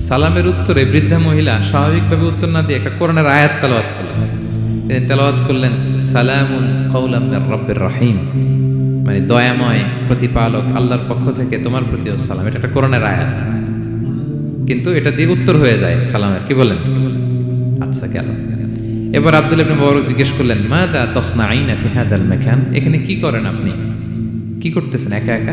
সালামের উত্তরে বৃদ্ধা মহিলা স্বাভাবিকভাবে উত্তর না দিয়ে একটা কোরআনের আয়াত তেলাওয়াত করলেন। তিনি তেলাওয়াত করলেন, সালামুন কৌলাম রব্বের রহিম। মানে দয়াময় প্রতিপালক আল্লাহর পক্ষ থেকে তোমার প্রতিও সালাম। এটা একটা কোরআনের আয়াত। কিন্তু এটা দিয়ে উত্তর হয়ে যায় সালামের। কি বলেন? আচ্ছা গেল। এবার আব্দুল ইবনে মুবারক জিজ্ঞেস করলেন মা দা হাদাল মাকান? এখানে কি করেন আপনি? কি করতেছেন? একা একা?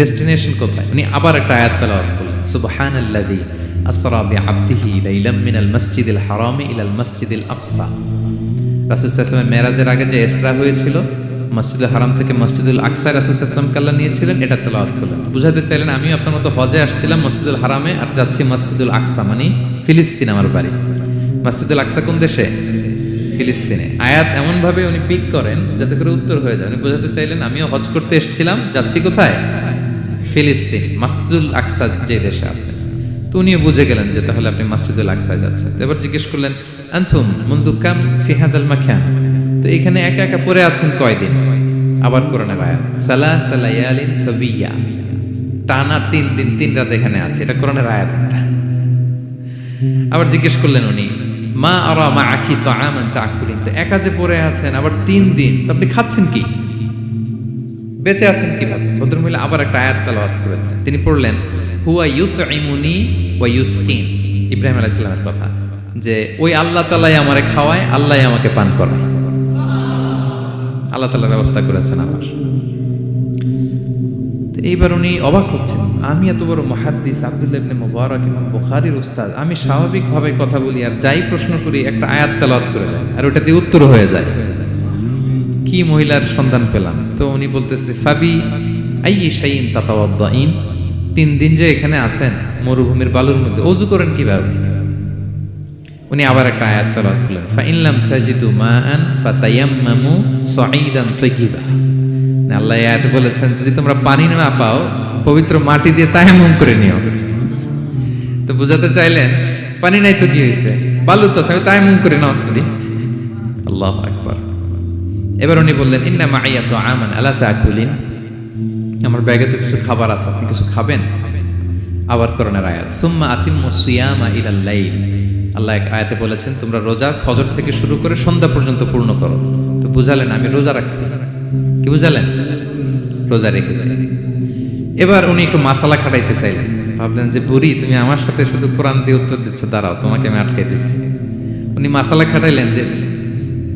ডেস্টিনেশন কোথায়? উনি আবার একটা আয়াত তেলাওয়াত করলেন, সুবহানাল্লাযী আসরা বিআবদিহি লাইলাম মিনাল মাসজিদিল হারামি ইলাল মাসজিদিল আকসা। রাসূল সাল্লাল্লাহু আলাইহি মেরাজের আগে যে ইসরা হয়েছিল, মসজিদুল হারাম থেকে মসজিদুল আকসা রাসূল সাল্লাল্লাহু কাল্লা নিয়েছিলেন, এটা তেলাওয়াত করলেন। বুঝাতে চাইলেন আমি আপনার মতো হজে আসছিলাম মসজিদুল হারামে আর যাচ্ছি মসজিদুল আকসা মানে ফিলিস্তিন আমার বাড়ি। মসজিদুল আকসা কোন দেশে? ফিলিস্তিনে। আয়াত এমনভাবে উনি পিক করেন যাতে করে উত্তর হয়ে যায়। উনি বোঝাতে চাইলেন, আমিও হজ করতে এসেছিলাম, যাচ্ছি কোথায়? ফিলিস্তিন, মাসজিদুল আকসা যে দেশে আছে। তো উনিও বুঝে গেলেন যে তাহলে আপনি মাসজিদুল আকসায় যাচ্ছেন। এবার জিজ্ঞেস করলেন আনথুম মুন্দু কাম ফিহাদাল মাখান তো এখানে একা একা পড়ে আছেন কয়দিন? আবার কোরআনের আয়াত সালা সালায়ালিন সাবিয়া। টানা তিন দিন, তিন রাত এখানে আছে, এটা কোরআনের আয়াত একটা। আবার জিজ্ঞেস করলেন উনি, মা আরা মা আখি তো আমান তা আকুলিন তো একা যে পড়ে আছেন, আবার তিন দিন, তো আপনি খাচ্ছেন কি? বেঁচে আছেন কীভাবে ভদ্রমহিলা আবার একটা আয়াত তালাওয়াত করে তিনি পড়লেন, হুয়া ইউতইমুনি ওয়া ইউসকিন। ইব্রাহিম আলাইহিস সালামের কথা, যে, ওই আল্লাহ তালাই আমারে খাওয়ায়, আল্লাহ আমাকে পান করায়। আল্লাহ তালা ব্যবস্থা করেছেন আমার এইবার উনি অবাক হচ্ছেন, আমি এত বড় মহাদ্দিস আব্দুল্লাহ ইবনে মুবারক ইমাম বুখারীর উস্তাদ, আমি স্বাভাবিকভাবে কথা বলি আর যাই প্রশ্ন করি একটা আয়াত তেলাওয়াত করে দেয় আর ওটা দিয়ে উত্তর হয়ে যায়। কি মহিলার সন্ধান পেলাম? তো উনি বলতেছে ফাবি আই শাইন তাতাওয়াদ্দাইন তিন দিন যে এখানে আছেন মরুভূমির বালুর মধ্যে অজু করেন কীভাবে? উনি আবার একটা আয়াত তেলাওয়াত করলেন ফাইনলাম তাজিদু মাআন ফাতায়াম্মামু সাঈদান তাইয়িবা। না, আল্লাহ আয়াতে বলেছেন যদি তোমরা পানি না পাও পবিত্র মাটি দিয়ে তায়াম্মুম করে নিও। তো বুঝাতে চাইলেন পানি নাই তো কি হয়েছে বালু তো তায়াম্মুম করে নাও সরি। আল্লাহু আকবার। এবার উনি বললেন, ইন্না মাইয়া তো আমান আলা তাকুলিন? আমার ব্যাগে তো কিছু খাবার আছে, আপনি কিছু খাবেন? আবার করোনার আয়াত, সুম্মা আতিম্মু সিয়ামা ইলাল লাইল। আল্লাহ এক আয়াতে বলেছেন, তোমরা রোজা ফজর থেকে শুরু করে সন্ধ্যা পর্যন্ত পূর্ণ করো। তো বুঝালেন, আমি রোজা রাখছি। কি বুঝালেন? রোজা রেখেছি। এবার উনি একটু মাসালা খাটাইতে চাইলেন। ভাবলেন যে, বুড়ি, তুমি আমার সাথে শুধু কোরআন দিয়ে উত্তর দিচ্ছ, দাঁড়াও, তোমাকে আমি আটকাইতেছি। উনি মাসালা খাটাইলেন যে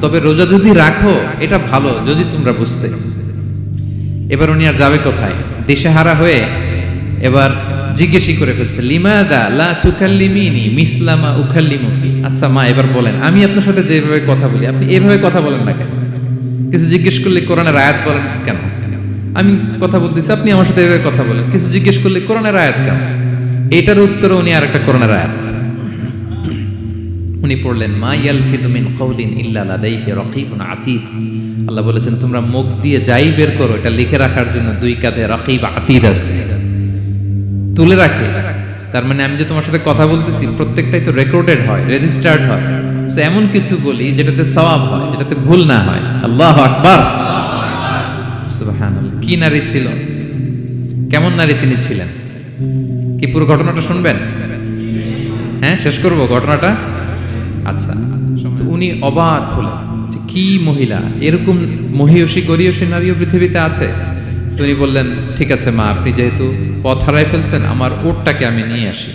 তবে রোজা যদি রাখো, এটা ভালো, যদি তোমরা বুঝতে। এবার উনি আর যাবে কোথায়? দিশেহারা হয়ে এবার জিজ্ঞেসই করে ফেলছে লা মিসলামা আচ্ছা মা, এবার বলেন, আমি আপনার সাথে যেভাবে কথা বলি, আপনি এভাবে কথা বলেন না কেন? কিছু জিজ্ঞেস করলে কোরআনের আয়াত বলেন কেন? আমি কথা বলতেছি, আপনি আমার সাথে এভাবে কথা বলেন, কিছু জিজ্ঞেস করলে কোরআনের আয়াত কেন? এটার উত্তরে উনি আর একটা কোরআনের আয়াত। উনি পড়লেন, মা মিন ইল্লা লাদাইহি রাকিবুন আতীদ আল্লাহ বলেছেন, তোমরা মুখ দিয়ে যাই বের করো, এটা লিখে রাখার জন্য দুই কাঁধে রাকিব আতীদ আছে। তুলে রাখে। তার মানে আমি যে তোমার সাথে কথা বলতেছি, প্রত্যেকটাই তো রেকর্ডেড হয় রেজিস্টার্ড হয়। তো এমন কিছু বলি যেটাতে সওয়াব হয়, যেটাতে ভুল না হয়। আল্লাহ আকবার। কি নারী ছিল? কেমন নারী তিনি ছিলেন? কি পুরো ঘটনাটা শুনবেন? হ্যাঁ শেষ করব ঘটনাটা? আচ্ছা তো উনি অবাক হলেন যে কি মহিলা? এরকম মহিয়সী গরিয়সী নারীও পৃথিবীতে আছে। তো উনি বললেন ঠিক আছে মা আপনি যেহেতু পথ হারাই ফেলছেন আমার ওটটাকে আমি নিয়ে আসি।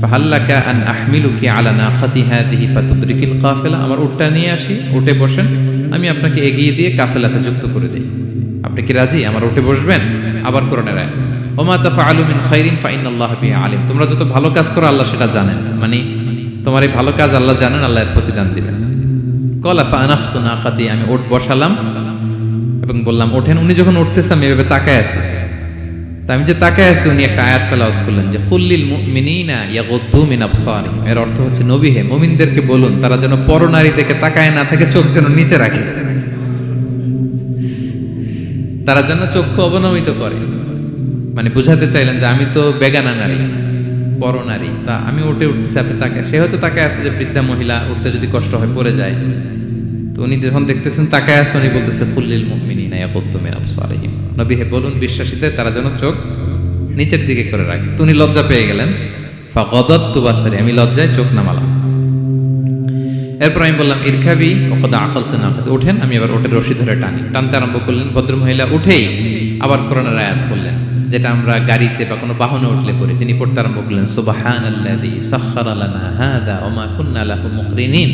ফাহাল্লাকা আন আহমিলুকি আলা নাখাতি হাদিহি ফাতুদরিকিল কাফেলা। আমার উটটা নিয়ে আসি উঠে বসেন আমি আপনাকে এগিয়ে দিয়ে কাফেলাতে যুক্ত করে দিই। আপনি কি রাজি? আমার উঠে বসবেন? আবার কোরআনের আয়াত ওমা তাফা আলুমিন খাইরিন ফাইন আল্লাহ আলিম তোমরা যত ভালো কাজ করো আল্লাহ সেটা জানেন। মানে তোমার এই ভালো কাজ আল্লাহ জানেন, আল্লাহ এর প্রতিদান দিবেন। কলা ফানাখতু নাকাতি, আমি ওট বসালাম এবং বললাম, ওঠেন। উনি যখন উঠতেছে, আমি এভাবে তাকায় আছি। তা আমি যে তাকায় আছি, উনি একটা আয়াত তেলাওয়াত করলেন যে কুল্লিল মুমিনিনা ইয়াগুদ্দু মিন আবসারিহিম। এর অর্থ হচ্ছে, নবী হে, মুমিনদেরকে বলুন, তারা যেন পরনারী দেখে তাকায় না থাকে, চোখ যেন নিচে রাখে। তারা যেন চক্ষু অবনমিত করে। মানে বুঝাতে চাইলেন যে, আমি তো বেগানা নারী। বড় নারী। তা আমি উঠে উঠতেছি আপনি তাকে। সে হয়তো তাকে আছে যে বৃদ্ধা মহিলা, উঠতে যদি কষ্ট হয় পড়ে যায়। তো উনি যখন দেখতেছেন তাকে আছে, উনি বলতেছে ফুল্লিল মুমিনি না ইয়াকুদ্দুমিন আবসারিহিম। নবী হে বলুন বিশ্বাসীদের, তারা যেন চোখ নিচের দিকে করে রাখে। তো উনি লজ্জা পেয়ে গেলেন। ফাগদাত্তু বাসারি, আমি লজ্জায় চোখ নামালাম। এরপর আমি বললাম ইরখাবি ওকদা আখলতে না ওঠেন আমি আবার ওটের রশি ধরে টানি। টানতে আরম্ভ করলেন, ভদ্রমহিলা উঠেই আবার কোরআনের আয়াত বললেন যেটা আমরা গাড়িতে বা কোনো বাহনে উঠলে পড়ি, তিনি পড়তে আরম্ভ করলেন সুবাহান আল্লাযী সাখখারা লানা হাদা ওয়া মা কুন্না লাহু মুকরিনিন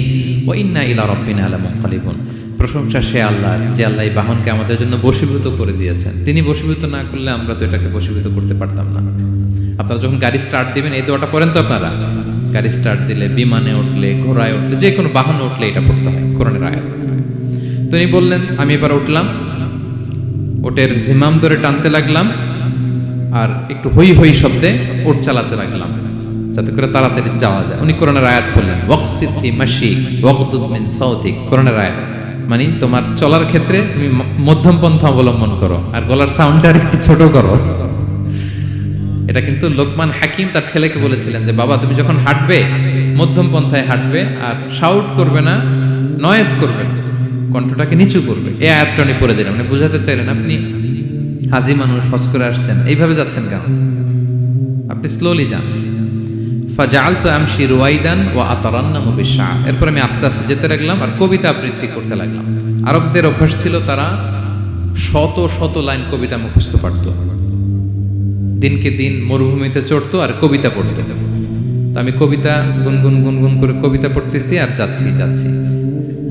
ওয়া ইন্না ইলা রাব্বিনা লামুনকালিবুন। প্রশংসা সে আল্লাহ যে আল্লাহ এই বাহনকে আমাদের জন্য বশীভূত করে দিয়েছেন। তিনি বশীভূত না করলে আমরা তো এটাকে বশীভূত করতে পারতাম না। আপনারা যখন গাড়ি স্টার্ট দিবেন, এই দোয়াটা পড়েন তো আপনারা? গাড়ি স্টার্ট দিলে, বিমানে উঠলে, ঘোড়ায় উঠলে, যে কোনো বাহনে উঠলে এটা পড়তে হয়, কোরআনের আয়াত। তিনি বললেন, আমি এবার উঠলাম। ওটের জিমাম ধরে টানতে লাগলাম। আর একটু হই হই শব্দে ওট চালাতে লাগলাম, যাতে করে তাড়াতাড়ি যাওয়া যায়। উনি কোরআনের আয়াত বললেন সাউতিক। কোরআনের আয়াত। মানে তোমার চলার ক্ষেত্রে তুমি মধ্যম পন্থা অবলম্বন করো, আর গলার সাউন্ডটা একটু ছোট করো। এটা কিন্তু লোকমান হাকিম তার ছেলেকে বলেছিলেন যে, বাবা, তুমি যখন হাঁটবে মধ্যম পন্থায় হাঁটবে, আর শাউট করবে না নয়েস করবে কণ্ঠটাকে নিচু করবে। এই আয়াতটা উনি পড়ে দিলেন। মানে বুঝাতে চাইলেন আপনি হাজি মানুষ হজ করে আসছেন। এইভাবে যাচ্ছেন কেন? আপনি স্লোলি যান। ফাজাল তো আমশি রুয়াইদান ও আতারান্নাম বিশা। এরপর আমি আস্তে আস্তে যেতে লাগলাম আর কবিতা আবৃত্তি করতে লাগলাম। আরবদের অভ্যাস ছিল তারা শত শত লাইন কবিতা মুখস্থ পারত। দিনকে দিন মরুভূমিতে চড়তো আর কবিতা পড়তো। তো আমি কবিতা গুনগুন গুনগুন করে কবিতা পড়তেছি আর যাচ্ছি যাচ্ছি।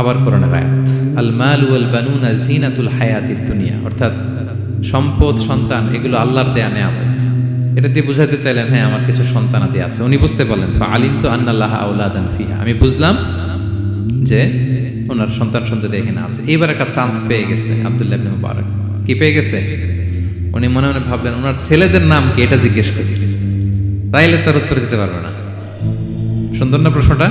আবার কোরআনের আয়াত। আল মাল ওয়াল বানুনা জিনাতুল হায়াতিদ দুনিয়া। অর্থাৎ সম্পদ, সন্তান, এগুলো আল্লাহর দেয়া নেয়ামত। এটা দিয়ে বুঝাতে চাইলেন হ্যাঁ আমার কিছু সন্তানাদি আছে। উনি বুঝতে পারলেন আলিম তো আন্নাল্লাহ আউলাদান ফিহা। আমি বুঝলাম যে ওনার সন্তান সন্ততি এখানে আছে। এবার একটা চান্স পেয়ে গেছে আব্দুল্লাহ মুবারক। কি পেয়ে গেছে? উনি মনে মনে ভাবলেন, ওনার ছেলেদের নাম কি? এটা জিজ্ঞেস করি। তাইলে তার উত্তর দিতে পারবে না। সুন্দর না প্রশ্নটা?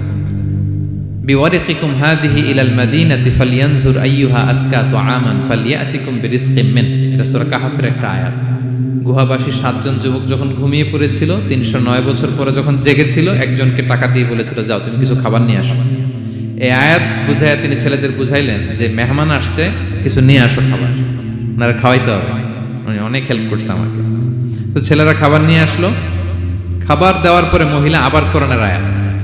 বিওয়ারিকিকুম হাদিহি ইলাল মাদিনাতি ফালিয়ানজুর আইয়ুহা আসকা তুআমান ফালিয়াতিকুম বিরিজকিম মিন এটা সূরা কাহাফের একটা আয়াত। গুহাবাসী সাতজন যুবক যখন ঘুমিয়ে পড়েছিল, তিনশো নয় বছর পরে যখন জেগেছিল, একজনকে টাকা দিয়ে বলেছিল, যাও, তুমি কিছু খাবার নিয়ে আসো। এই আয়াত বুঝাইয়া তিনি ছেলেদের বুঝাইলেন যে, মেহমান আসছে, কিছু নিয়ে আসো খাবার। ওনারা খাওয়াইতে হবে। অনেক হেল্প করছে আমাকে। তো ছেলেরা খাবার নিয়ে আসলো। খাবার দেওয়ার পরে মহিলা আবার কোরআনের আয়াত।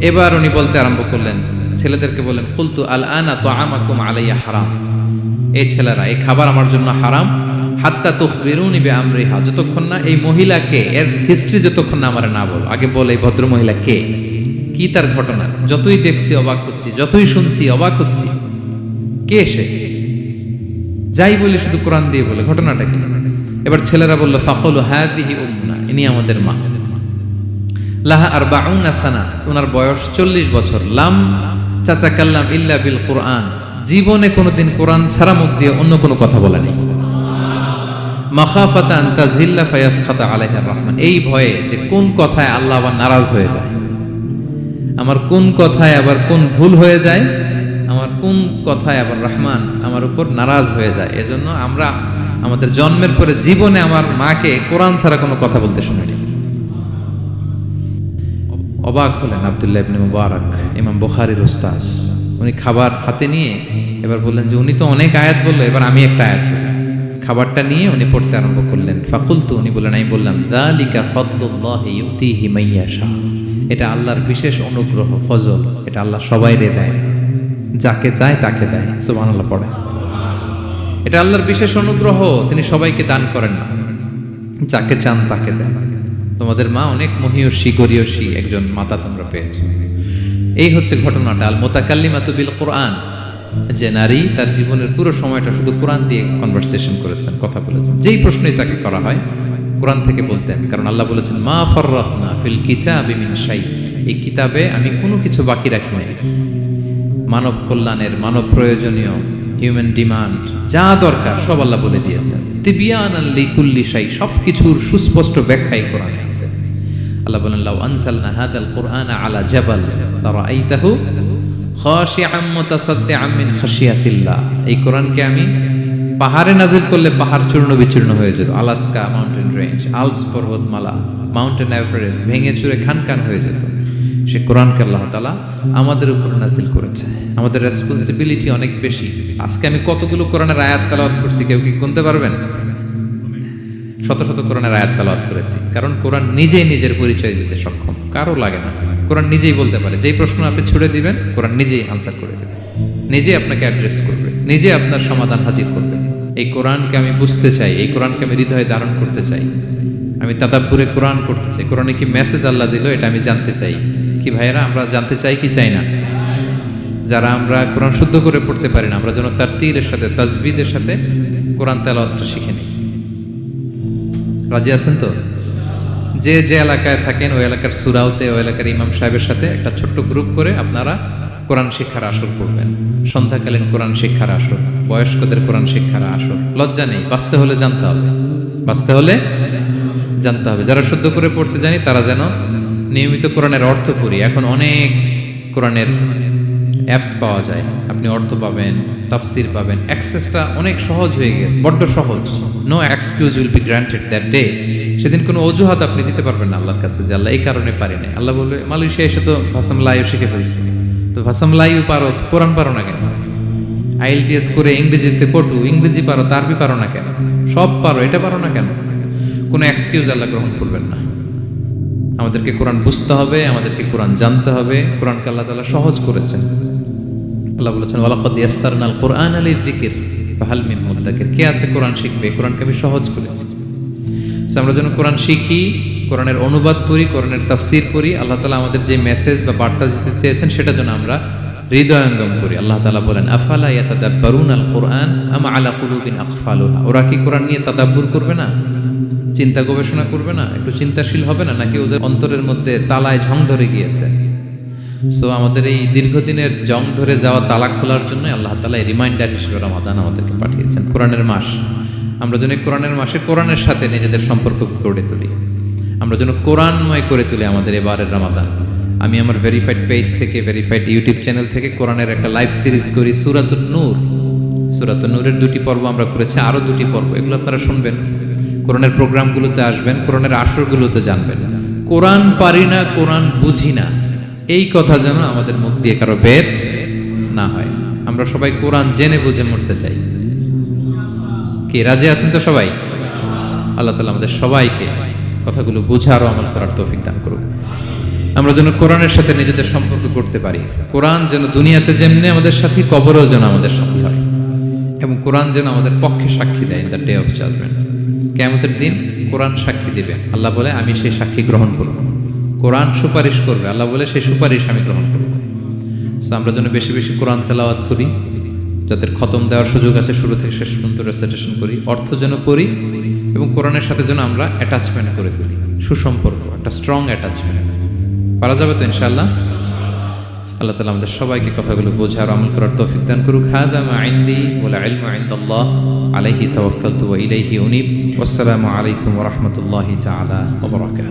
এবার উনি বলতে আরম্ভ করলেন, ছেলেদেরকে বললেন ফুলতু আল আনা তো আমাকুম আলাইয়া হারাম। এই ছেলেরা, এই খাবার আমার জন্য হারাম। হাত্তা তুখবিরুনি বে আমরিহা যতক্ষণ না এই মহিলাকে, এর হিস্ট্রি যতক্ষণ না আমার না বল। আগে বল এই ভদ্র মহিলা কে? কি তার ঘটনা? যতই দেখছি, অবাক হচ্ছি, যতই শুনছি, অবাক হচ্ছি। কে সে? যাই বলে, শুধু কোরআন দিয়ে বলে। ঘটনাটা কি? এবার ছেলেরা বলল ফাফল হাদিহি উম্মা। ইনি আমাদের মা। লাহা আর বাউনা সানা ওনার বয়স চল্লিশ বছর। লাম চাচা কাল্লাম ইল্লা বিল কোরআন, জীবনে কোনোদিন কোরআন ছাড়া মুখ দিয়ে অন্য কোনো কথা বলে নেই মাখাফাতান তাজিল্লা ফায়াস খাতা আলাইহার রহমান, এই ভয়ে যে কোন কথায় আল্লাহ আবার নারাজ হয়ে যায়? আমার কোন কথায় আবার কোন ভুল হয়ে যায়? আমার কোন কথায় আবার রহমান আমার উপর নারাজ হয়ে যায়? এজন্য আমরা আমাদের জন্মের পরে জীবনে আমার মাকে কোরআন ছাড়া কোনো কথা বলতে শুনিনি। অবাক হলেন আবদুল্লাহ ইবনে মুবারক, ইমাম বুখারীর উস্তাস উনি খাবার হাতে নিয়ে এবার বললেন যে, উনি তো অনেক আয়াত বলল, এবার আমি একটা আয়াত বলি খাবারটা নিয়ে উনি পড়তে আরম্ভ করলেন। ফাকুল তো উনি বললেন, আমি বললাম, দালিকা ফদলুল্লাহ ইউতিহি মাইয়াশা এটা আল্লাহর বিশেষ অনুগ্রহ, ফজল। এটা আল্লাহ সবাই রে দেয়। যাকে চায় তাকে দেয়। সুবহানাল্লাহ পড়ে এটা আল্লাহর বিশেষ অনুগ্রহ, তিনি সবাইকে দান করেন না। যাকে চান তাকে দেন। তোমাদের মা অনেক মহিয়সী, গরিয়সী একজন মাতা তোমরা পেয়েছ। এই হচ্ছে ঘটনাটা আল মোতাকাল্লিমাতু বিল কোরআন যে নারী তার জীবনের পুরো সময়টা শুধু কোরআন দিয়ে কনভারসেশন করেছেন, কথা বলেছেন। যেই প্রশ্নই তাকে করা হয়, কোরআন থেকে বলতেন, কারণ আল্লাহ বলেছেন, মা ফররাতনা ফিল কিতাবি মিন শাই। এই কিতাবে আমি কোনো কিছু বাকি রাখি নাই। মানব কল্যাণের, মানব প্রয়োজনীয় হিউম্যান ডিমান্ড যা দরকার, সব আল্লাহ বলে দিয়েছেন। তিবিয়ান আল্লি কুল্লি শাই সব কিছুর সুস্পষ্ট ব্যাখ্যাই কোরআনে। আল্লাহ বলেন, লাউ আনসালনা হাদাল কোরআন আলা জাবাল তারাআইতাহু খাশিআম মুতাসাদ্দিআম মিন খাশিয়াতিল্লাহ। এই কোরআনকে আমি পাহাড়ে নাজিল করলে পাহাড় চূর্ণ বিচূর্ণ হয়ে যেত, আলাস্কা মাউন্টেন রেঞ্জ আলপস পর্বতমালা, মাউন্টেন এভারেস্ট ভেঙে চুরে খান খান হয়ে যেত। সে কোরআনকে আল্লাহ তালা আমাদের উপর নাজিল করেছে। আমাদের রেসপন্সিবিলিটি অনেক বেশি। আজকে আমি কতগুলো কোরআনের আয়াত তালাওয়াত করছি, কেউ কি গুনতে পারবেন? শত শত কোরআনের আয়াত তালাওয়াত করেছি। কারণ কোরআন নিজেই নিজের পরিচয় দিতে সক্ষম। কারও লাগে না। কোরআন নিজেই বলতে পারে। যেই প্রশ্ন আপনি ছুড়ে দিবেন, কোরআন নিজেই আনসার করে দেবে। নিজে আপনাকে অ্যাড্রেস করবে। নিজে আপনার সমাধান হাজির করবে। এই কোরআনকে আমি বুঝতে চাই। এই কোরআনকে আমি হৃদয়ে ধারণ করতে চাই। আমি তাদাব্বুরে কোরআন করতে চাই। কোরআনে কি মেসেজ আল্লাহ দিল, এটা আমি জানতে চাই। কি ভাইয়েরা, আমরা জানতে চাই কি চাই না? যারা আমরা কোরআন শুদ্ধ করে পড়তে পারি না, আমরা যেন তার তীরের সাথে, তাজবিদের সাথে কোরআন তেলাওয়াতটা শিখে রাজি আছেন তো? যে যে এলাকায় থাকেন, ওই এলাকার সুরাউতে ওই এলাকার ইমাম সাহেবের সাথে একটা ছোট্ট গ্রুপ করে আপনারা কোরআন শিক্ষার আসর পড়বেন সন্ধ্যাকালীন কোরআন শিক্ষার আসর, বয়স্কদের কোরআন শিক্ষার আসর। লজ্জা নেই, বাঁচতে হলে জানতে হবে। বাঁচতে হলে জানতে হবে। যারা শুদ্ধ করে পড়তে জানি, তারা যেন নিয়মিত কোরআনের অর্থ করি এখন অনেক কোরআনের অ্যাপস পাওয়া যায়। আপনি অর্থ পাবেন তাফসির পাবেন। অ্যাক্সেসটা অনেক সহজ হয়ে গেছে, বড্ড সহজ। No excuse will be granted that day সেদিন কোনো অজুহাত আপনি দিতে পারবেন না আল্লাহর কাছে যে আল্লাহ এই কারণে পারি না আল্লাহ বলবে, মালয়েশিয়া এসে তো ভাসাম লাইও শিখে ফেলছি। তো ভাসাম লাইও পারো কোরআন পারো না কেন? আইএলটিএস করে ইংরেজিতে পড়ু, ইংরেজি পারো তো আরবি পারো না কেন? সব পারো, এটা পারো না কেন? কোনো এক্সকিউজ আল্লাহ গ্রহণ করবেন না। আমাদেরকে কোরআন বুঝতে হবে, আমাদেরকে কোরআন জানতে হবে। কোরআনকে আল্লাহ তাআলা সহজ করেছেন। আল্লাহ বলেছেন, ওয়ালাকাদ ইয়াসসারনাল কোরআন আলির যিকির ফাহাল মিন মুদ্দাকির কে আছে কোরআন শিখবে? কোরআনকে আমি সহজ করেছি। আমরা যেন কোরআন শিখি, কোরআনের অনুবাদ পড়ি, কোরআনের তাফসির করি আল্লাহ তালা আমাদের যে মেসেজ বা বার্তা দিতে চেয়েছেন, সেটা যেন আমরা হৃদয়ঙ্গম করি। আল্লাহ তালা বলেন, আফালা ইয়াতাদাব্বারুন আল কোরআন আমা আলা কুলুবিন আকফালুহা ওরা কি কোরআন নিয়ে তাদাব্বুর করবে না? চিন্তা গবেষণা করবে না? একটু চিন্তাশীল হবে না? নাকি ওদের অন্তরের মধ্যে তালায় ঝং ধরে গিয়েছে? সো আমাদের এই দীর্ঘদিনের জং ধরে যাওয়া তালা খোলার জন্য আল্লাহ তালা এই রিমাইন্ডার হিসেবে রমাদান আমাদেরকে পাঠিয়েছেন। কোরআনের মাস। আমরা যেন কোরআনের মাসে কোরআনের সাথে নিজেদের সম্পর্ক গড়ে তুলি। আমরা যেন কোরআনময় করে তুলি আমাদের এবারের রমাদান। আমি আমার ভেরিফাইড পেজ থেকে ভেরিফাইড ইউটিউব চ্যানেল থেকে কোরআনের একটা লাইভ সিরিজ করি সুরাতুল নূর। সুরাত নূরের দুটি পর্ব আমরা করেছি, আরও দুটি পর্ব। এগুলো আপনারা শুনবেন। কোরআনের প্রোগ্রামগুলোতে আসবেন, কোরআনের আসরগুলোতে জানবেন। কোরআন পারি না, কোরআন বুঝি না। এই কথা যেন আমাদের মুখ দিয়ে কারও বের না হয়। আমরা সবাই কোরআন জেনে বুঝে মরতে চাই। কে, রাজি আছেন তো সবাই? আল্লাহ তালা আমাদের সবাইকে কথাগুলো বোঝার আমল করার তৌফিক দান করুক। আমরা যেন কোরআনের সাথে নিজেদের সম্পর্ক করতে পারি। কোরআন যেন দুনিয়াতে যেমনি আমাদের সাথে, কবরেও যেন আমাদের সাথী হয়। এবং কোরআন যেন আমাদের পক্ষে সাক্ষী দেয় দ্য ডে অফ জাজমেন্ট কেমতের দিন কোরআন সাক্ষী দিবে আল্লাহ বলে, আমি সেই সাক্ষী গ্রহণ করব কোরআন সুপারিশ করবে, আল্লাহ বলে সেই সুপারিশ আমি গ্রহণ করব। সো আমরা যেন বেশি বেশি কোরআন তেলাওয়াত করি, যাদের খতম দেওয়ার সুযোগ আছে শুরু থেকে শেষ পর্যন্ত রেসাইটেশন করি, অর্থ যেন পড়ি এবং কোরআনের সাথে যেন আমরা অ্যাটাচমেন্ট করে তুলি, সুসম্পর্ক, একটা স্ট্রং অ্যাটাচমেন্ট পারা যাবে তো ইনশাআল্লাহ? আল্লাহ তালা আমাদের সবাইকে কথাগুলো বোঝার আমল করার তৌফিক দান করুক। হাদা মা আইন্দি ওয়ালা ইলমা ইনদাল্লাহ, আলাইহি তাওয়াক্কালতু ওয়া ইলাইহি উনিব। ওয়াসসালামু আলাইকুম ওয়া রাহমাতুল্লাহি তাআলা ওয়া বারাকাতুহু।